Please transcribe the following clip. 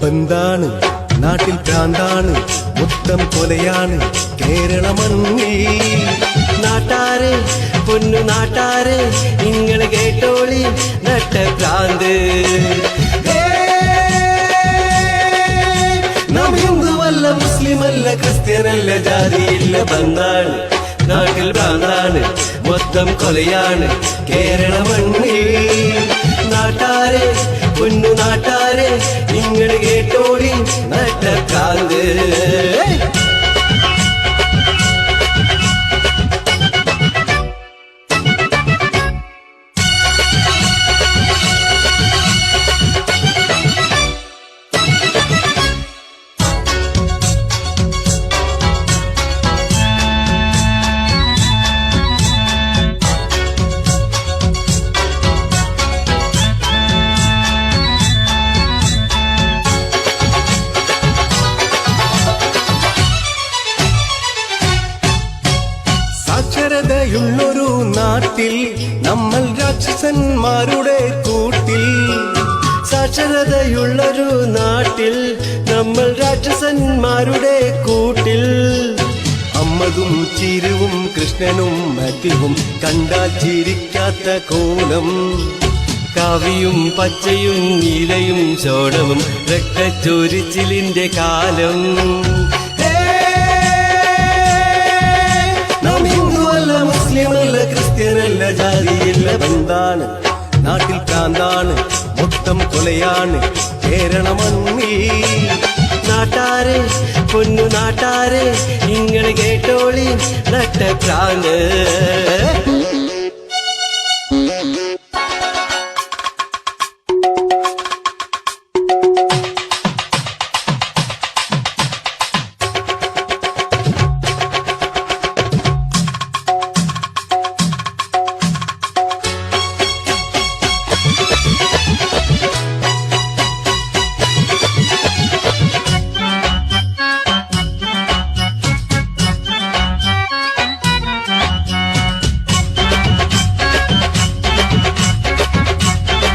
ബന്ധാണ് നാട്ടിൽ ഭ്രാന്താണ് മൊത്തം കൊലയാണ് കേരള മണ്ണിൽ നാട്ടാരെ പൊന്നു നാട്ടാരെ നിങ്ങൾ കേട്ടോളി നട്ട ഭ്രാന്ത് നാം മുസ്ലിമല്ല ക്രിസ്ത്യനല്ല ജാതിയില്ല ബന്ധാണ്. നാട്ടിൽ ഭ്രാന്താണ് മൊത്തം കൊലയാണ് കേരള മണ്ണിൽ നാട്ടാരെ പൊന്നു നാട്ടാരെ നിങ്ങൾ കേട്ടോളി നട്ട സാക്ഷരതയുള്ളൊരു നാട്ടിൽ നമ്മൾ രാക്ഷസന്മാരുടെ കൂട്ടിൽ. സാക്ഷരതയുള്ളൊരു നാട്ടിൽ നമ്മൾ രാക്ഷസന്മാരുടെ കൂട്ടിൽ. അമ്മതും ചിരുവും കൃഷ്ണനും മതിവും കണ്ടാൽ ചിരിക്കാത്ത കോലം. കാവിയും പച്ചയും നീലയും ചോടവും രക്തച്ചൊരിച്ചിലിന്റെ കാലം. ക്രിസ്ത്യനല്ല ജാതിയില്ല ബന്ധാണ് നാട്ടിൽ പ്രാന്താണ്. മൊത്തം കൊലയാണ്. കേരള നാട്ടാര് പൊന്നു നാട്ടാരെ നിങ്ങൾ കേട്ടോളി നട്ട പ്രാന്ത്